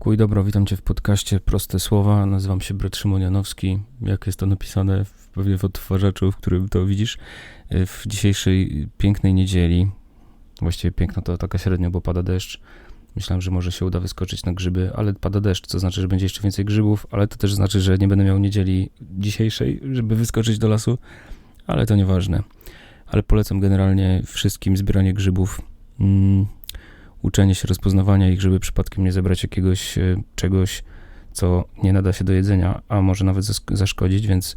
Pokój dobro, witam Cię w podcaście Proste Słowa. Nazywam się Brat Szymon Janowski. Jak jest to napisane w, pewnie w odtwarzaczu, w którym to widzisz. E, w dzisiejszej pięknej niedzieli, właściwie piękno to taka średnio, bo pada deszcz. Myślałem, że może się uda wyskoczyć na grzyby, ale pada deszcz, co znaczy, że będzie jeszcze więcej grzybów, ale to też znaczy, że nie będę miał niedzieli dzisiejszej, żeby wyskoczyć do lasu, ale to nieważne. Ale polecam generalnie wszystkim zbieranie grzybów. Mm uczenie się rozpoznawania ich, żeby przypadkiem nie zebrać jakiegoś e, czegoś, co nie nada się do jedzenia, a może nawet zaszkodzić, więc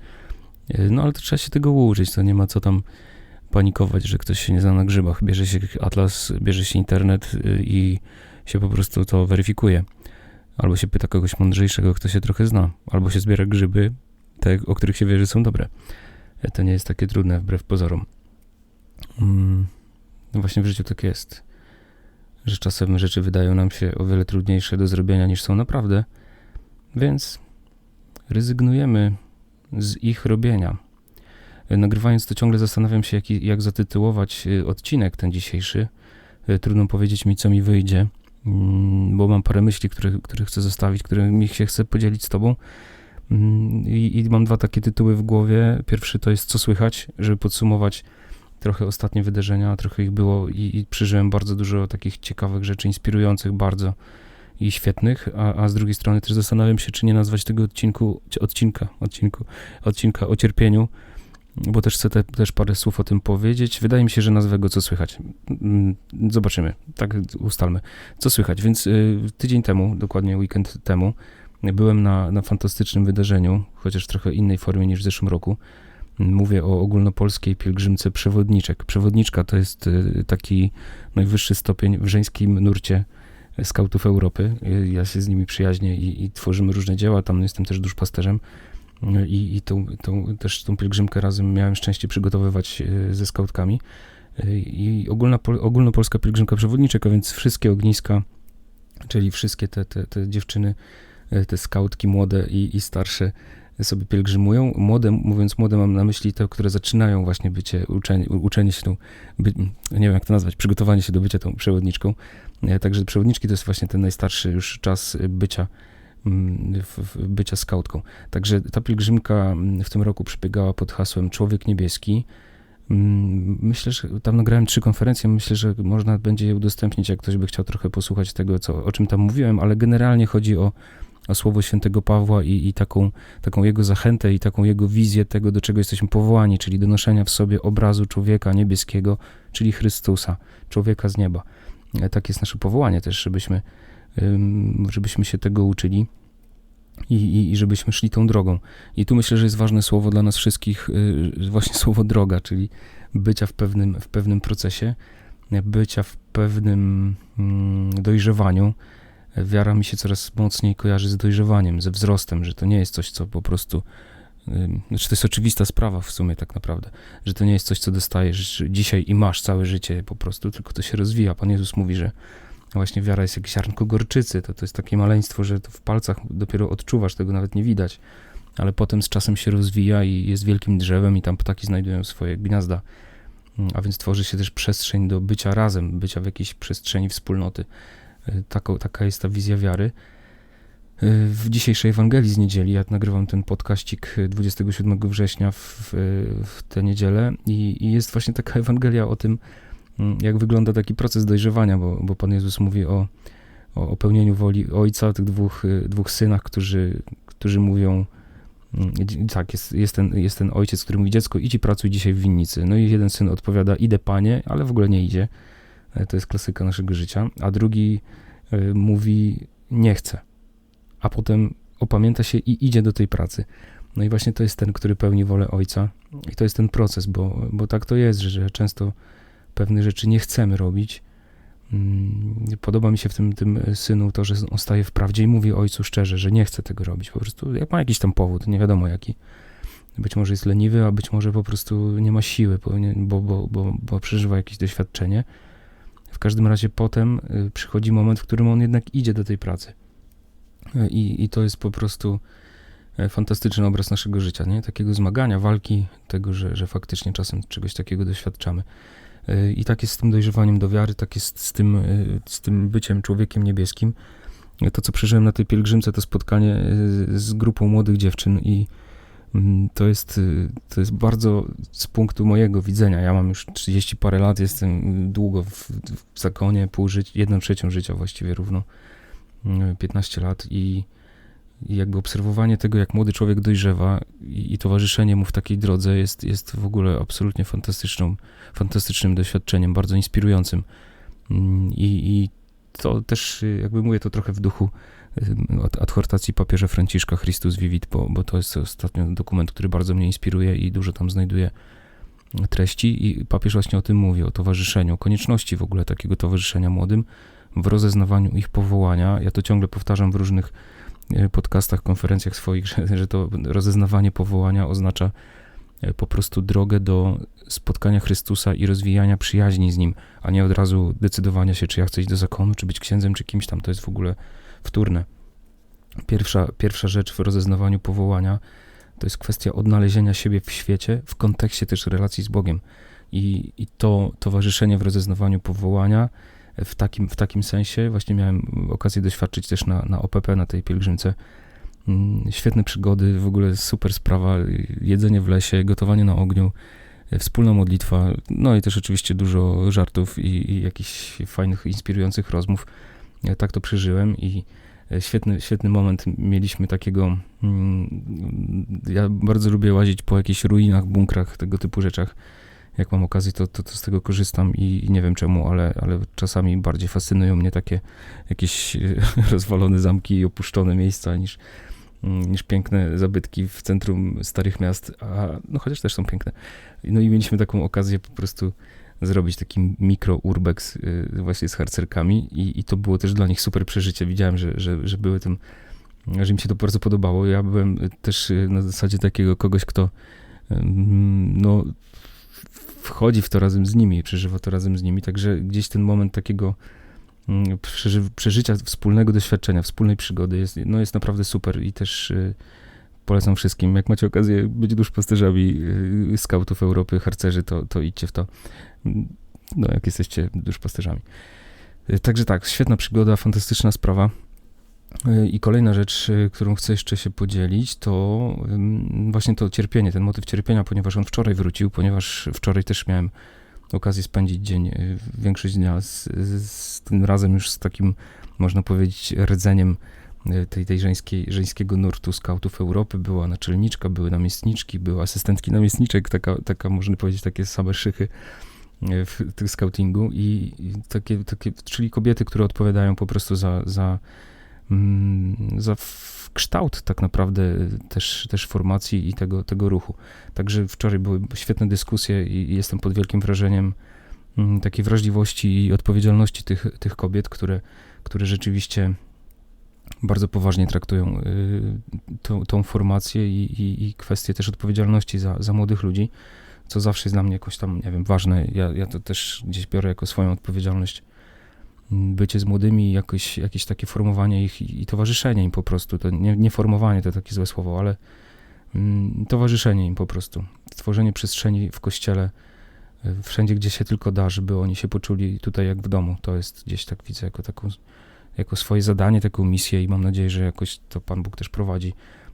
e, no ale to trzeba się tego uczyć, to nie ma co tam panikować, że ktoś się nie zna na grzybach. Bierze się atlas, bierze się internet e, i się po prostu to weryfikuje. Albo się pyta kogoś mądrzejszego, kto się trochę zna, albo się zbiera grzyby, te, o których się wie, że są dobre. To nie jest takie trudne, wbrew pozorom. Mm, no właśnie w życiu tak jest że czasem rzeczy wydają nam się o wiele trudniejsze do zrobienia niż są naprawdę, więc rezygnujemy z ich robienia. Nagrywając to ciągle zastanawiam się, jak, jak zatytułować y, odcinek ten dzisiejszy. Y, trudno powiedzieć mi, co mi wyjdzie, mm, bo mam parę myśli, które, które chcę zostawić, którymi się chcę podzielić z Tobą. Mm, I, I mam dwa takie tytuły w głowie. Pierwszy to jest Co słychać, żeby podsumować trochę ostatnie wydarzenia, trochę ich było i, i przeżyłem bardzo dużo takich ciekawych rzeczy, inspirujących bardzo i świetnych, a, a z drugiej strony też zastanawiam się, czy nie nazwać tego odcinku, odcinka, odcinku, odcinka o cierpieniu, bo też chcę te, też parę słów o tym powiedzieć. Wydaje mi się, że nazwę go Co Słychać. Mm, zobaczymy, tak ustalmy. Co słychać? Więc y, tydzień temu, dokładnie weekend temu, byłem na, na fantastycznym wydarzeniu, chociaż w trochę innej formie niż w zeszłym roku. Mówię o ogólnopolskiej pielgrzymce przewodniczek. Przewodniczka to jest y, taki najwyższy stopień w żeńskim nurcie skautów Europy. Y, ja się z nimi przyjaźnię i, i tworzymy różne dzieła. Tam jestem też duszpasterzem. Y, I, i tą, tą, też tą pielgrzymkę razem miałem szczęście przygotowywać ze skautkami. I ogólna, ogólnopolska pielgrzymka przewodniczek, a więc wszystkie ogniska, czyli wszystkie te, te, te dziewczyny, te skautki młode i, i starsze, sobie pielgrzymują. Młode, mówiąc młode, mam na myśli te, które zaczynają właśnie bycie, uczenie, uczenie się tą, by, nie wiem jak to nazwać, przygotowanie się do bycia tą przewodniczką. E, także przewodniczki to jest właśnie ten najstarszy już czas bycia mm, bycia skautką. Także ta pielgrzymka mm, w tym roku przebiegała pod hasłem Człowiek Niebieski. Mm, myślę, że tam nagrałem trzy konferencje. Myślę, że można będzie je udostępnić, jak ktoś by chciał trochę posłuchać tego, co, o czym tam mówiłem, ale generalnie chodzi o o słowo świętego Pawła i, i taką, taką jego zachętę i taką jego wizję tego, do czego jesteśmy powołani, czyli do noszenia w sobie obrazu człowieka niebieskiego, czyli Chrystusa, człowieka z nieba. E, tak jest nasze powołanie też, żebyśmy, żebyśmy się tego uczyli. I, i, i, żebyśmy szli tą drogą. I tu myślę, że jest ważne słowo dla nas wszystkich, y, właśnie słowo droga, czyli bycia w pewnym, w pewnym procesie, bycia w pewnym mm, dojrzewaniu, wiara mi się coraz mocniej kojarzy z dojrzewaniem, ze wzrostem, że to nie jest coś, co po prostu. Znaczy, to jest oczywista sprawa w sumie, tak naprawdę, że to nie jest coś, co dostajesz dzisiaj i masz całe życie po prostu, tylko to się rozwija. Pan Jezus mówi, że właśnie wiara jest jak ziarnko gorczycy, to, to jest takie maleństwo, że to w palcach dopiero odczuwasz, tego nawet nie widać, ale potem z czasem się rozwija i jest wielkim drzewem i tam ptaki znajdują swoje gniazda, a więc tworzy się też przestrzeń do bycia razem, bycia w jakiejś przestrzeni wspólnoty. Taka jest ta wizja wiary. W dzisiejszej Ewangelii z niedzieli, ja nagrywam ten podkaścik 27 września w, w tę niedzielę i, i, jest właśnie taka Ewangelia o tym, mm, jak wygląda taki proces dojrzewania, bo, bo Pan Jezus mówi o, o, pełnieniu woli Ojca, tych dwóch, dwóch synach, którzy, którzy mówią, mm, tak, jest, jest, ten, jest ten ojciec, który mówi, dziecko, idź i pracuj dzisiaj w winnicy. No i jeden syn odpowiada, idę panie, ale w ogóle nie idzie. E, to jest klasyka naszego życia, a drugi e, mówi nie chce, a potem opamięta się i idzie do tej pracy. No i właśnie to jest ten, który pełni wolę ojca i to jest ten proces, bo, bo tak to jest, że, często pewne rzeczy nie chcemy robić. Mm, podoba mi się w tym, tym synu to, że on staje w prawdzie i mówi ojcu szczerze, że nie chce tego robić. Po prostu jak ma jakiś tam powód, nie wiadomo jaki. Być może jest leniwy, a być może po prostu nie ma siły, bo, bo, bo, bo przeżywa jakieś doświadczenie w każdym razie potem y, przychodzi moment, w którym on jednak idzie do tej pracy. Y, I, i to jest po prostu e, fantastyczny obraz naszego życia, nie? Takiego zmagania, walki, tego, że, że faktycznie czasem czegoś takiego doświadczamy. Y, I tak jest z tym dojrzewaniem do wiary, tak jest z tym, z tym byciem człowiekiem niebieskim. to, co przeżyłem na tej pielgrzymce, to spotkanie y, z grupą młodych dziewczyn i to jest, y, to jest bardzo z punktu mojego widzenia. Ja mam już 30 parę lat, jestem długo w, w zakonie, pół życia, jedną trzecią życia właściwie równo, 15 y, lat i, i jakby obserwowanie tego, jak młody człowiek dojrzewa i, i, towarzyszenie mu w takiej drodze jest, jest w ogóle absolutnie fantastyczną, fantastycznym doświadczeniem, bardzo inspirującym. Mm, I, i to też, y, jakby mówię to trochę w duchu adhortacji papieża Franciszka Christus Vivit, bo, bo to jest ostatnio dokument, który bardzo mnie inspiruje i dużo tam znajduje treści i papież właśnie o tym mówi, o towarzyszeniu, o konieczności w ogóle takiego towarzyszenia młodym, w rozeznawaniu ich powołania. Ja to ciągle powtarzam w różnych y, podcastach, konferencjach swoich, że, że to rozeznawanie powołania oznacza po prostu drogę do spotkania Chrystusa i rozwijania przyjaźni z Nim, a nie od razu decydowania się, czy ja chcę iść do zakonu, czy być księdzem, czy kimś tam. To jest w ogóle wtórne. Pierwsza, pierwsza rzecz w rozeznawaniu powołania to jest kwestia odnalezienia siebie w świecie, w kontekście też relacji z Bogiem. I, i to towarzyszenie w rozeznawaniu powołania w takim, w takim sensie, właśnie miałem okazję doświadczyć też na, na OPP, na tej pielgrzymce, świetne przygody, w ogóle super sprawa, jedzenie w lesie, gotowanie na ogniu, wspólna modlitwa, no i też oczywiście dużo żartów i, i jakichś fajnych, inspirujących rozmów. Tak to przeżyłem i e, świetny, świetny moment mieliśmy takiego. Mm, ja bardzo lubię łazić po jakichś ruinach, bunkrach, tego typu rzeczach. Jak mam okazję, to, to, to z tego korzystam i, i, nie wiem czemu, ale, ale czasami bardziej fascynują mnie takie jakieś rozwalone zamki i opuszczone miejsca niż, Mm, niż piękne zabytki w centrum starych miast, a no chociaż też są piękne. No i mieliśmy taką okazję po prostu zrobić taki mikro urbex y, właśnie z harcerkami i, i to było też dla nich super przeżycie. Widziałem, że, że, że były tym, że im się to bardzo podobało. Ja byłem też y, na zasadzie takiego kogoś, kto no wchodzi w to razem z nimi, przeżywa to razem z nimi, także gdzieś ten moment takiego Mm, przeży, przeżycia wspólnego doświadczenia, wspólnej przygody jest, no jest naprawdę super i też y, polecam wszystkim. Jak macie okazję być duszpasterzami y, skautów Europy, harcerzy, to, to idźcie w to. Mm, no, jak jesteście duszpasterzami. Y, także tak, świetna przygoda, fantastyczna sprawa. I kolejna rzecz, którą chcę jeszcze się podzielić, to właśnie to cierpienie, ten motyw cierpienia, ponieważ on wczoraj wrócił, ponieważ wczoraj też miałem okazję spędzić dzień, y, większość dnia z, z tym razem już z takim, można powiedzieć, rdzeniem y, tej, tej żeńskiej, żeńskiego nurtu skautów Europy. Była naczelniczka, były namiestniczki, były asystentki namiestniczek, taka, taka można powiedzieć, takie same szychy y, w tym scoutingu i, takie, takie, czyli kobiety, które odpowiadają po prostu za, za, mm, za kształt tak naprawdę też, też formacji i tego, tego ruchu. Także wczoraj były świetne dyskusje i jestem pod wielkim wrażeniem mm, takiej wrażliwości i odpowiedzialności tych, tych kobiet, które, które rzeczywiście bardzo poważnie traktują y, tą, tą formację i, i, i kwestię też odpowiedzialności za, za młodych ludzi, co zawsze jest dla mnie jakoś tam, nie wiem, ważne. Ja, ja to też gdzieś biorę jako swoją odpowiedzialność bycie z młodymi, jakoś, jakieś takie formowanie ich i, i towarzyszenie im po prostu. To nie, nie, formowanie to takie złe słowo, ale mm, towarzyszenie im po prostu. Stworzenie przestrzeni w kościele, y, wszędzie, gdzie się tylko da, żeby oni się poczuli tutaj jak w domu. To jest gdzieś tak widzę jako taką, jako swoje zadanie, taką misję i mam nadzieję, że jakoś to Pan Bóg też prowadzi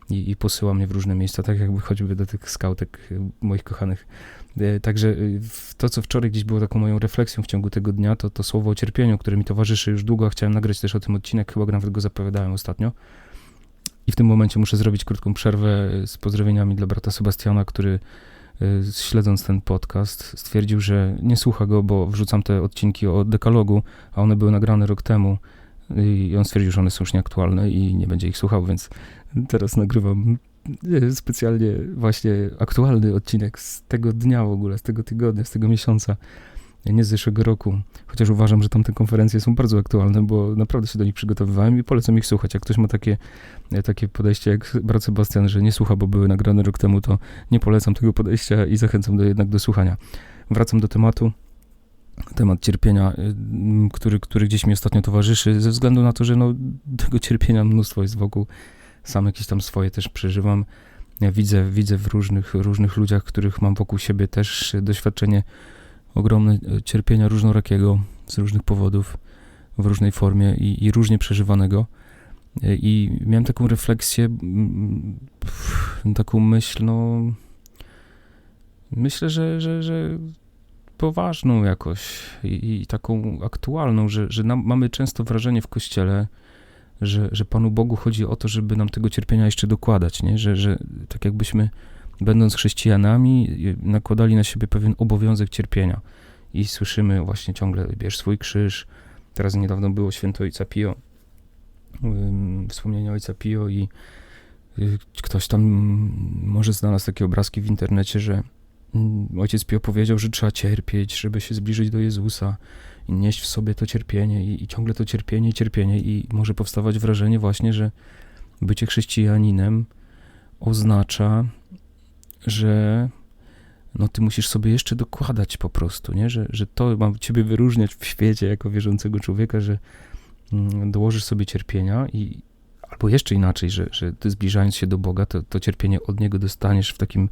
i, i posyła mnie w różne miejsca, tak jakby choćby do tych skautek y, moich kochanych także y, to, co wczoraj gdzieś było taką moją refleksją w ciągu tego dnia, to to słowo o cierpieniu, które mi towarzyszy już długo. Chciałem nagrać też o tym odcinek, chyba nawet go zapowiadałem ostatnio. I w tym momencie muszę zrobić krótką przerwę z pozdrowieniami dla brata Sebastiana, który y, śledząc ten podcast stwierdził, że nie słucha go, bo wrzucam te odcinki o dekalogu, a one były nagrane rok temu i on stwierdził, że one są już nieaktualne i nie będzie ich słuchał, więc teraz nagrywam specjalnie właśnie aktualny odcinek z tego dnia w ogóle, z tego tygodnia, z tego miesiąca, nie z zeszłego roku. Chociaż uważam, że tamte konferencje są bardzo aktualne, bo naprawdę się do nich przygotowywałem i polecam ich słuchać. Jak ktoś ma takie, takie podejście jak brat Sebastian, że nie słucha, bo były nagrane rok temu, to nie polecam tego podejścia i zachęcam do, jednak do słuchania. Wracam do tematu temat cierpienia, y, który, który gdzieś mi ostatnio towarzyszy, ze względu na to, że no, tego cierpienia mnóstwo jest wokół sam jakieś tam swoje też przeżywam. Ja widzę, widzę w różnych, różnych ludziach, których mam wokół siebie też doświadczenie ogromne e, cierpienia różnorakiego z różnych powodów, w różnej formie i, i różnie przeżywanego. I miałem taką refleksję, taką myśl, no. Myślę, że, że, że poważną jakoś i, i taką aktualną, że, że nam, mamy często wrażenie w kościele, że, że Panu Bogu chodzi o to, żeby nam tego cierpienia jeszcze dokładać, nie? Że, że tak jakbyśmy, będąc chrześcijanami, nakładali na siebie pewien obowiązek cierpienia. I słyszymy właśnie ciągle, bierz swój krzyż. Teraz niedawno było święto Ojca Pio, wspomnienie Ojca Pio i y, ktoś tam może znalazł takie obrazki w internecie, że mm, Ojciec Pio powiedział, że trzeba cierpieć, żeby się zbliżyć do Jezusa i nieść w sobie to cierpienie i, i ciągle to cierpienie cierpienie i może powstawać wrażenie właśnie, że bycie chrześcijaninem oznacza, że no ty musisz sobie jeszcze dokładać po prostu, nie? Że, że to ma ciebie wyróżniać w świecie jako wierzącego człowieka, że mm, dołożysz sobie cierpienia i albo jeszcze inaczej, że, że ty zbliżając się do Boga, to, to cierpienie od Niego dostaniesz w takim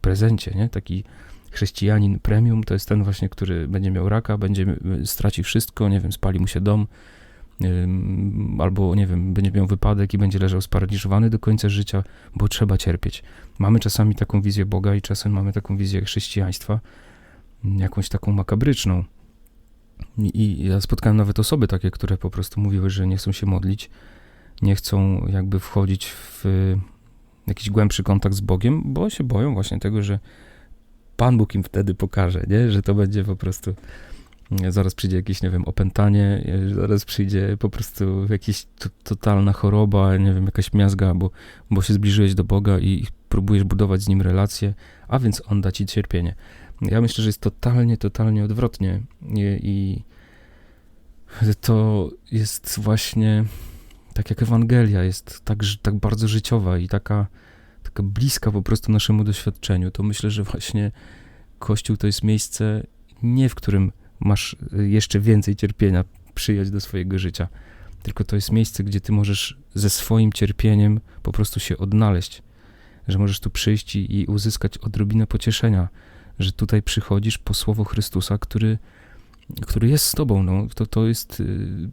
prezencie, nie? Taki chrześcijanin premium to jest ten właśnie, który będzie miał raka, będzie straci wszystko, nie wiem, spali mu się dom, albo nie wiem, będzie miał wypadek i będzie leżał sparaliżowany do końca życia, bo trzeba cierpieć. Mamy czasami taką wizję Boga i czasem mamy taką wizję chrześcijaństwa, jakąś taką makabryczną. I ja spotkałem nawet osoby takie, które po prostu mówiły, że nie chcą się modlić, nie chcą jakby wchodzić w jakiś głębszy kontakt z Bogiem, bo się boją właśnie tego, że Pan Bóg im wtedy pokaże, nie? że to będzie po prostu zaraz przyjdzie jakieś, nie wiem, opętanie, zaraz przyjdzie po prostu jakaś totalna choroba, nie wiem, jakaś miazga, bo, bo się zbliżyłeś do Boga i próbujesz budować z Nim relacje, a więc On da ci cierpienie. Ja myślę, że jest totalnie, totalnie odwrotnie i, i to jest właśnie tak jak Ewangelia jest tak, tak bardzo życiowa i taka, taka bliska po prostu naszemu doświadczeniu, to myślę, że właśnie Kościół to jest miejsce nie w którym masz y, jeszcze więcej cierpienia przyjąć do swojego życia. Tylko to jest miejsce, gdzie ty możesz ze swoim cierpieniem po prostu się odnaleźć. Że możesz tu przyjść i, uzyskać odrobinę pocieszenia, że tutaj przychodzisz po słowo Chrystusa, który, który jest z tobą. No. To, to jest y,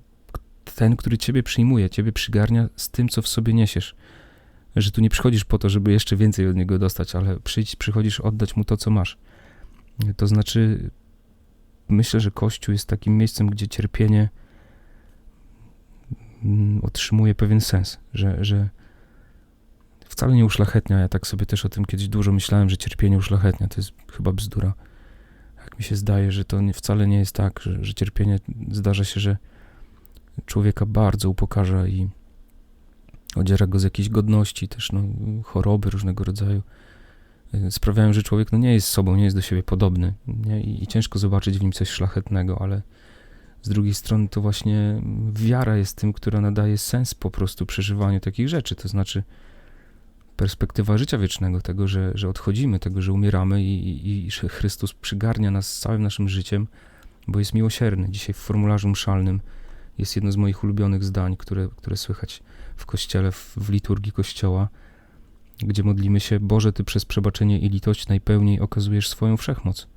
ten, który ciebie przyjmuje, ciebie przygarnia z tym, co w sobie niesiesz. Że tu nie przychodzisz po to, żeby jeszcze więcej od niego dostać, ale przyjdź, przychodzisz oddać mu to, co masz. To znaczy, myślę, że Kościół jest takim miejscem, gdzie cierpienie mm, otrzymuje pewien sens, że, że wcale nie uszlachetnia. Ja tak sobie też o tym kiedyś dużo myślałem, że cierpienie uszlachetnia. To jest chyba bzdura. Jak mi się zdaje, że to wcale nie jest tak, że, że cierpienie zdarza się, że człowieka bardzo upokarza i odziera go z jakiejś godności, też no, choroby różnego rodzaju. Y, sprawiają, że człowiek no, nie jest sobą, nie jest do siebie podobny nie? I, I, ciężko zobaczyć w nim coś szlachetnego, ale z drugiej strony to właśnie wiara jest tym, która nadaje sens po prostu przeżywaniu takich rzeczy, to znaczy perspektywa życia wiecznego, tego, że, że odchodzimy, tego, że umieramy i, i, i że Chrystus przygarnia nas całym naszym życiem, bo jest miłosierny. Dzisiaj w formularzu mszalnym jest jedno z moich ulubionych zdań, które, które słychać w kościele, w, liturgii kościoła, gdzie modlimy się, Boże, Ty przez przebaczenie i litość najpełniej okazujesz swoją wszechmoc.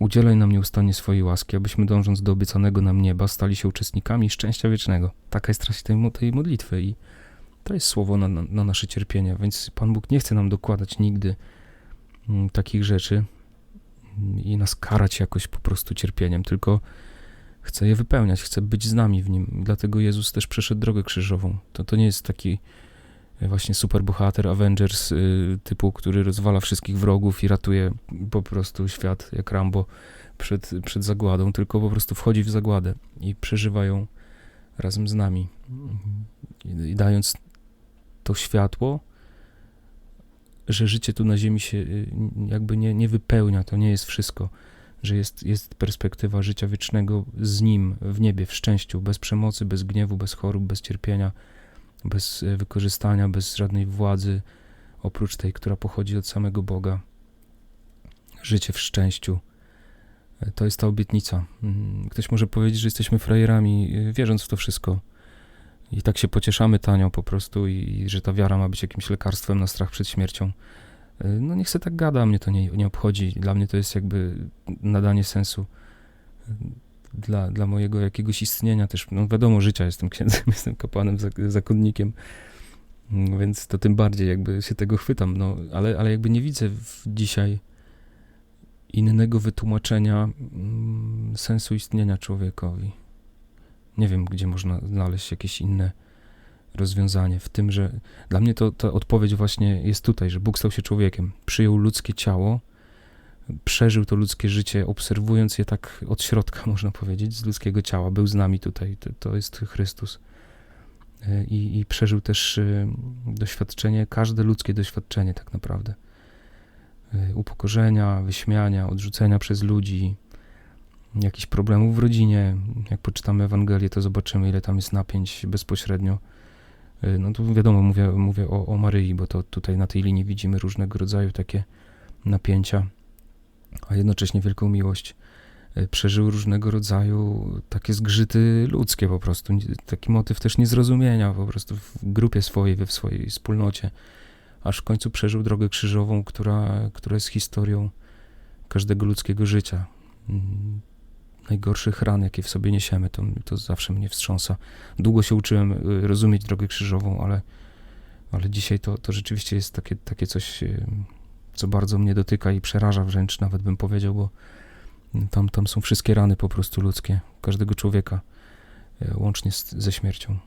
Udzielaj nam nieustannie swojej łaski, abyśmy dążąc do obiecanego nam nieba stali się uczestnikami szczęścia wiecznego. Taka jest treść tej, tej modlitwy i to jest słowo na, na, na, nasze cierpienia, więc Pan Bóg nie chce nam dokładać nigdy m, takich rzeczy i nas karać jakoś po prostu cierpieniem, tylko chce je wypełniać, chce być z nami w nim. Dlatego Jezus też przeszedł drogę krzyżową. To, to nie jest taki właśnie superbohater Avengers y, typu, który rozwala wszystkich wrogów i ratuje po prostu świat jak Rambo przed, przed zagładą, tylko po prostu wchodzi w zagładę i przeżywa ją razem z nami. I dając to światło, że życie tu na ziemi się y, jakby nie, nie wypełnia, to nie jest wszystko, że jest, jest perspektywa życia wiecznego z Nim w niebie, w szczęściu, bez przemocy, bez gniewu, bez chorób, bez cierpienia, bez e, wykorzystania, bez żadnej władzy, oprócz tej, która pochodzi od samego Boga. Życie w szczęściu. E, to jest ta obietnica. Mm, ktoś może powiedzieć, że jesteśmy frajerami, e, wierząc w to wszystko. I tak się pocieszamy tanio po prostu, i, i że ta wiara ma być jakimś lekarstwem na strach przed śmiercią. No niech se tak gada, mnie to nie, nie obchodzi. Dla mnie to jest jakby nadanie sensu dla, dla mojego jakiegoś istnienia też, no wiadomo, życia jestem księdzem, jestem kapłanem, zakonnikiem, mm, więc to tym bardziej jakby się tego chwytam, no, ale, ale jakby nie widzę dzisiaj innego wytłumaczenia mm, sensu istnienia człowiekowi. Nie wiem, gdzie można znaleźć jakieś inne rozwiązanie w tym, że dla mnie to ta odpowiedź właśnie jest tutaj, że Bóg stał się człowiekiem, przyjął ludzkie ciało, przeżył to ludzkie życie, obserwując je tak od środka, można powiedzieć, z ludzkiego ciała. Był z nami tutaj, to, to jest Chrystus. E, I, I, przeżył też e, doświadczenie, każde ludzkie doświadczenie, tak naprawdę. E, upokorzenia, wyśmiania, odrzucenia przez ludzi, jakichś problemów w rodzinie. Jak poczytamy Ewangelię, to zobaczymy, ile tam jest napięć bezpośrednio. No tu wiadomo, mówię, mówię o, o Maryi, bo to tutaj na tej linii widzimy różnego rodzaju takie napięcia a jednocześnie wielką miłość. E, przeżył różnego rodzaju takie zgrzyty ludzkie po prostu, taki motyw też niezrozumienia po prostu w grupie swojej, we w swojej wspólnocie, aż w końcu przeżył drogę krzyżową, która, która jest historią każdego ludzkiego życia. Najgorszych ran, jakie w sobie niesiemy, to, to zawsze mnie wstrząsa. Długo się uczyłem y, rozumieć drogę krzyżową, ale, ale dzisiaj to, to rzeczywiście jest takie, takie coś y, co bardzo mnie dotyka i przeraża wręcz, nawet bym powiedział, bo tam, tam są wszystkie rany po prostu ludzkie, każdego człowieka, łącznie z, ze śmiercią.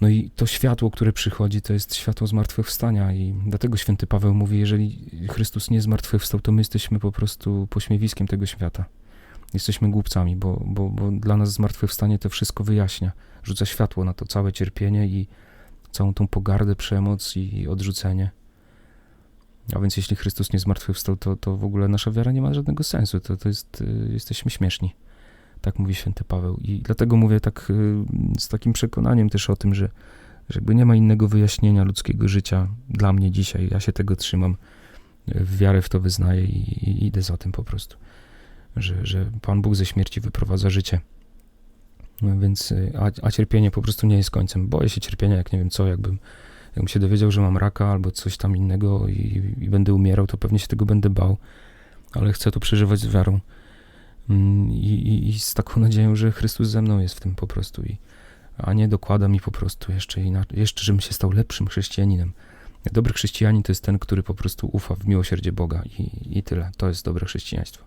No i to światło, które przychodzi, to jest światło zmartwychwstania i dlatego święty Paweł mówi, jeżeli Chrystus nie zmartwychwstał, to my jesteśmy po prostu pośmiewiskiem tego świata. Jesteśmy głupcami, bo, bo, bo dla nas zmartwychwstanie to wszystko wyjaśnia, rzuca światło na to całe cierpienie i całą tą pogardę, przemoc i odrzucenie. A więc jeśli Chrystus nie zmartwychwstał, to, to w ogóle nasza wiara nie ma żadnego sensu. To, to jest, y, jesteśmy śmieszni. Tak mówi święty Paweł. I dlatego mówię tak y, z takim przekonaniem też o tym, że, że jakby nie ma innego wyjaśnienia ludzkiego życia dla mnie dzisiaj. Ja się tego trzymam, w wiarę w to wyznaję i, i idę za tym po prostu. Że, że Pan Bóg ze śmierci wyprowadza życie. No więc, y, a, a cierpienie po prostu nie jest końcem. Boję się cierpienia, jak nie wiem co, jakbym Jakbym się dowiedział, że mam raka albo coś tam innego i, i będę umierał, to pewnie się tego będę bał, ale chcę to przeżywać z wiarą. Mm, I, i, I, z taką nadzieją, że Chrystus ze mną jest w tym po prostu, i, a nie dokłada mi po prostu jeszcze, inaczej, jeszcze, żebym się stał lepszym chrześcijaninem. Dobry chrześcijanin to jest ten, który po prostu ufa w miłosierdzie Boga i, i tyle. To jest dobre chrześcijaństwo.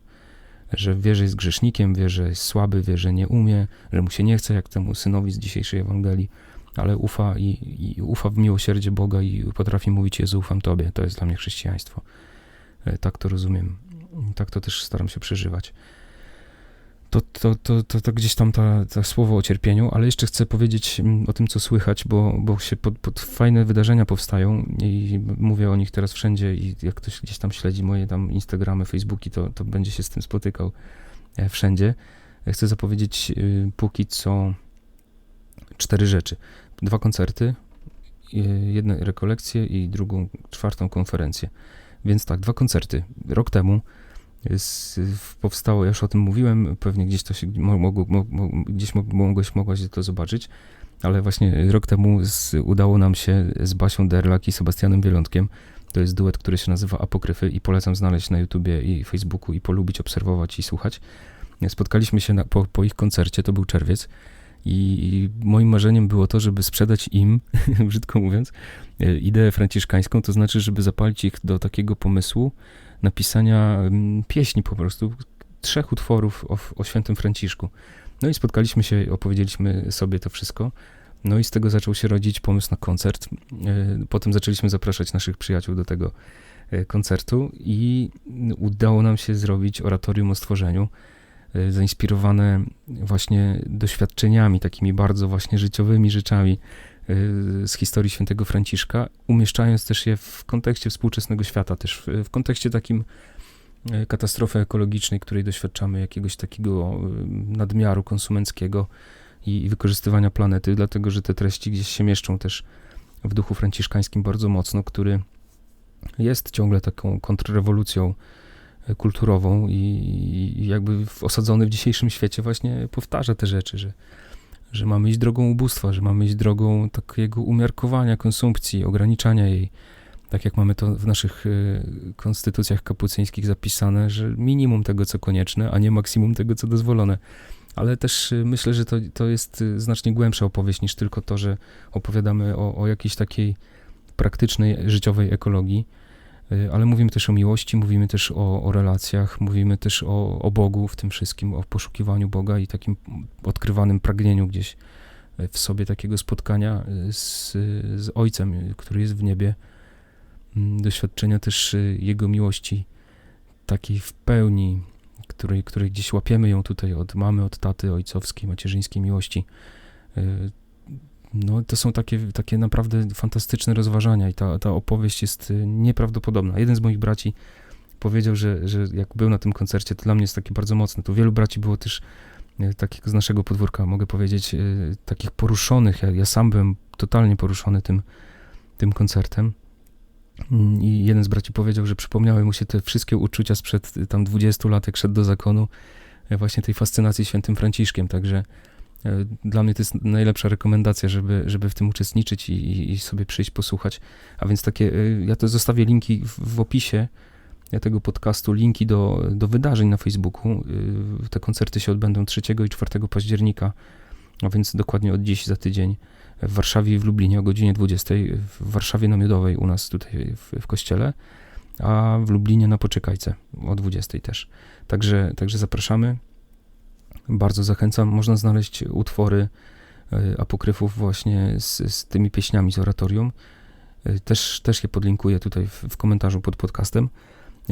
Że wie, że jest grzesznikiem, wie, że jest słaby, wie, że nie umie, że mu się nie chce, jak temu synowi z dzisiejszej Ewangelii ale ufa i, i, ufa w miłosierdzie Boga i potrafi mówić Jezu, ufam Tobie. To jest dla mnie chrześcijaństwo. E, tak to rozumiem. Tak to też staram się przeżywać. To, to, to, to, to gdzieś tam ta, ta słowo o cierpieniu, ale jeszcze chcę powiedzieć mm, o tym, co słychać, bo, bo się pod, pod fajne wydarzenia powstają i mówię o nich teraz wszędzie i jak ktoś gdzieś tam śledzi moje tam Instagramy, Facebooki, to, to będzie się z tym spotykał e, wszędzie. Chcę zapowiedzieć y, póki co cztery rzeczy. Dwa koncerty, jedne rekolekcje i drugą, czwartą konferencję. Więc tak, dwa koncerty. Rok temu powstało, ja już o tym mówiłem, pewnie gdzieś to się mogło, gdzieś mogłeś, mogłaś to zobaczyć, ale właśnie rok temu z, udało nam się z Basią Derlak i Sebastianem Wielątkiem, to jest duet, który się nazywa Apokryfy i polecam znaleźć na YouTubie i Facebooku i polubić, obserwować i słuchać. Spotkaliśmy się na, po, po ich koncercie, to był czerwiec, i moim marzeniem było to, żeby sprzedać im, brzydko mówiąc, e, ideę franciszkańską, to znaczy, żeby zapalić ich do takiego pomysłu napisania mm, pieśni po prostu, trzech utworów o, o świętym Franciszku. No i spotkaliśmy się, opowiedzieliśmy sobie to wszystko. No i z tego zaczął się rodzić pomysł na koncert. E, potem zaczęliśmy zapraszać naszych przyjaciół do tego e, koncertu i udało nam się zrobić oratorium o stworzeniu zainspirowane właśnie doświadczeniami, takimi bardzo właśnie życiowymi rzeczami y, z historii świętego Franciszka, umieszczając też je w kontekście współczesnego świata, też w, w kontekście takim y, katastrofy ekologicznej, której doświadczamy, jakiegoś takiego nadmiaru konsumenckiego i, i wykorzystywania planety, dlatego że te treści gdzieś się mieszczą też w duchu franciszkańskim bardzo mocno, który jest ciągle taką kontrrewolucją kulturową i, jakby osadzony w dzisiejszym świecie właśnie powtarza te rzeczy, że, że mamy iść drogą ubóstwa, że mamy iść drogą takiego umiarkowania konsumpcji, ograniczania jej. tak jak mamy to w naszych y, konstytucjach kapucyńskich zapisane, że minimum tego, co konieczne, a nie maksimum tego, co dozwolone. Ale też y, myślę, że to, to jest y, znacznie głębsza opowieść niż tylko to, że opowiadamy o, o jakiejś takiej praktycznej, życiowej ekologii. Ale mówimy też o miłości, mówimy też o, o relacjach, mówimy też o, o Bogu w tym wszystkim, o poszukiwaniu Boga i takim odkrywanym pragnieniu gdzieś w sobie takiego spotkania z, z Ojcem, który jest w niebie Mm, doświadczenia też Jego miłości, takiej w pełni, której, której gdzieś łapiemy ją tutaj od mamy, od taty, ojcowskiej, macierzyńskiej miłości. Y, no, to są takie, takie naprawdę fantastyczne rozważania i ta, ta opowieść jest y, nieprawdopodobna. Jeden z moich braci powiedział, że, że jak był na tym koncercie, to dla mnie jest taki bardzo mocny. Tu wielu braci było też takiego z naszego podwórka, mogę powiedzieć, takich poruszonych. Ja, ja sam byłem totalnie poruszony tym, tym koncertem. Mm, I jeden z braci powiedział, że przypomniały mu się te wszystkie uczucia sprzed y, tam 20 lat, jak szedł do zakonu, właśnie tej fascynacji świętym Franciszkiem. Także dla mnie to jest najlepsza rekomendacja, żeby, żeby w tym uczestniczyć i, i sobie przyjść posłuchać. A więc takie, e, ja to zostawię linki w, w opisie tego podcastu, linki do, do wydarzeń na Facebooku. Te koncerty się odbędą 3 i 4 października, a więc dokładnie od dziś za tydzień w Warszawie i w Lublinie o godzinie 20, w Warszawie na Miodowej u nas tutaj w, w kościele, a w Lublinie na Poczekajce o 20 też. Także, także zapraszamy. Bardzo zachęcam. Można znaleźć utwory e, apokryfów właśnie z, z tymi pieśniami z oratorium. E, też, też je podlinkuję tutaj w, w komentarzu pod podcastem.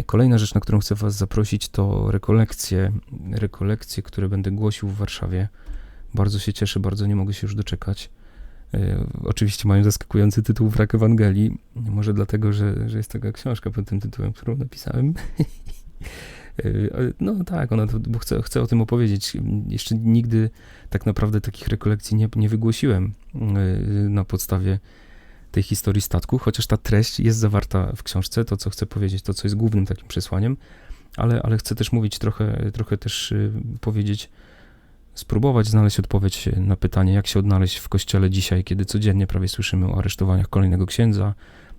Kolejna rzecz, na którą chcę Was zaprosić, to rekolekcje, rekolekcje, które będę głosił w Warszawie. Bardzo się cieszę, bardzo nie mogę się już doczekać. E, oczywiście mają zaskakujący tytuł Wrak Ewangelii. Może dlatego, że, że jest taka książka pod tym tytułem, którą napisałem. E, no tak, ona bo chcę, chcę o tym opowiedzieć. Jeszcze nigdy tak naprawdę takich rekolekcji nie, nie wygłosiłem e, na podstawie tej historii statku, chociaż ta treść jest zawarta w książce, to co chcę powiedzieć, to co jest głównym takim przesłaniem, ale, ale chcę też mówić trochę, trochę też powiedzieć spróbować znaleźć odpowiedź na pytanie, jak się odnaleźć w kościele dzisiaj, kiedy codziennie prawie słyszymy o aresztowaniach kolejnego księdza,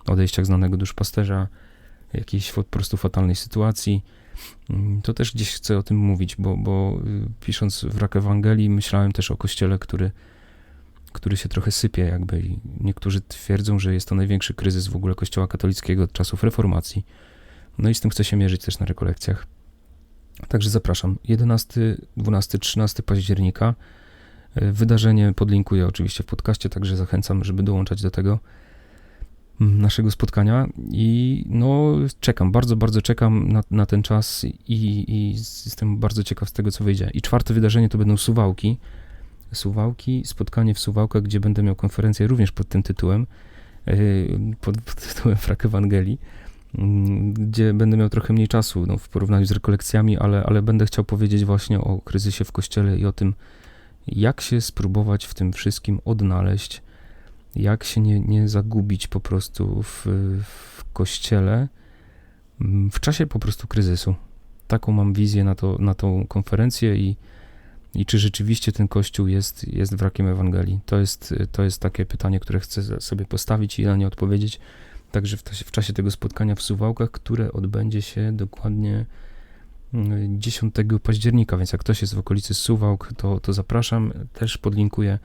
odejściach znanego duszpasterza, jakiejś po prostu fatalnej sytuacji. Mm, to też gdzieś chcę o tym mówić, bo, bo y, pisząc wrak Ewangelii, myślałem też o kościele, który, który się trochę sypie, jakby. I niektórzy twierdzą, że jest to największy kryzys w ogóle Kościoła katolickiego od czasów reformacji. No i z tym chcę się mierzyć też na rekolekcjach. Także zapraszam. 11, 12, 13 października. E, wydarzenie podlinkuję oczywiście w podcaście, także zachęcam, żeby dołączać do tego naszego spotkania i no czekam, bardzo, bardzo czekam na, na ten czas i, i jestem bardzo ciekaw z tego, co wyjdzie. I czwarte wydarzenie to będą Suwałki. Suwałki, spotkanie w Suwałkach, gdzie będę miał konferencję również pod tym tytułem, e, pod, pod tytułem Frak Ewangelii Mm, gdzie będę miał trochę mniej czasu no, w porównaniu z rekolekcjami, ale, ale będę chciał powiedzieć właśnie o kryzysie w kościele i o tym, jak się spróbować w tym wszystkim odnaleźć, jak się nie, nie zagubić po prostu w, w kościele mm, w czasie po prostu kryzysu. Taką mam wizję na, to, na tą konferencję i, i czy rzeczywiście ten kościół jest, jest wrakiem Ewangelii. To jest, to jest takie pytanie, które chcę sobie postawić i na nie odpowiedzieć. Także w, w czasie tego spotkania w Suwałkach, które odbędzie się dokładnie 10 mm, października, więc jak ktoś jest w okolicy Suwałk, to, to zapraszam, też podlinkuję.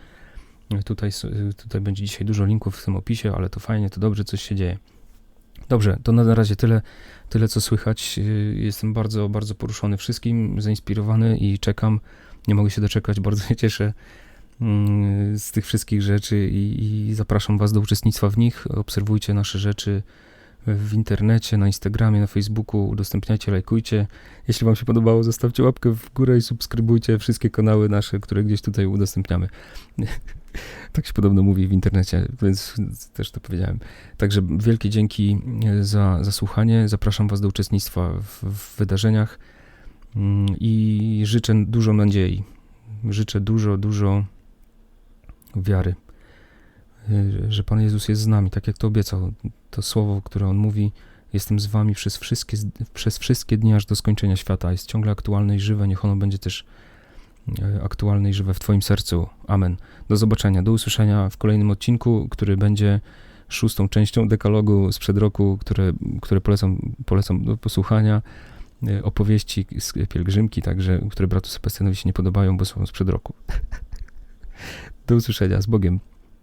Tutaj, tutaj będzie dzisiaj dużo linków w tym opisie, ale to fajnie, to dobrze, coś się dzieje. Dobrze, to na razie tyle, tyle co słychać. Jestem bardzo, bardzo poruszony wszystkim, zainspirowany i czekam. Nie mogę się doczekać, bardzo się cieszę Mm, z tych wszystkich rzeczy i, i, zapraszam Was do uczestnictwa w nich. Obserwujcie nasze rzeczy w internecie, na Instagramie, na Facebooku, udostępniajcie, lajkujcie. Jeśli Wam się podobało, zostawcie łapkę w górę i subskrybujcie wszystkie kanały nasze, które gdzieś tutaj udostępniamy. tak się podobno mówi w internecie, więc też to powiedziałem. Także wielkie dzięki za, za słuchanie. Zapraszam Was do uczestnictwa w, w wydarzeniach mm, i życzę dużo nadziei. Życzę dużo, dużo wiary, y, że Pan Jezus jest z nami, tak jak to obiecał. To słowo, które On mówi, jestem z wami przez wszystkie, przez wszystkie dni aż do skończenia świata. Jest ciągle aktualne i żywe, niech ono będzie też aktualne i żywe w Twoim sercu. Amen. Do zobaczenia, do usłyszenia w kolejnym odcinku, który będzie szóstą częścią dekalogu sprzed roku, które, które polecam, polecam do posłuchania. Y, Opowieści z pielgrzymki, także, które bratu Sebastianowi się nie podobają, bo są sprzed roku. Do usłyszenia, z Bogiem.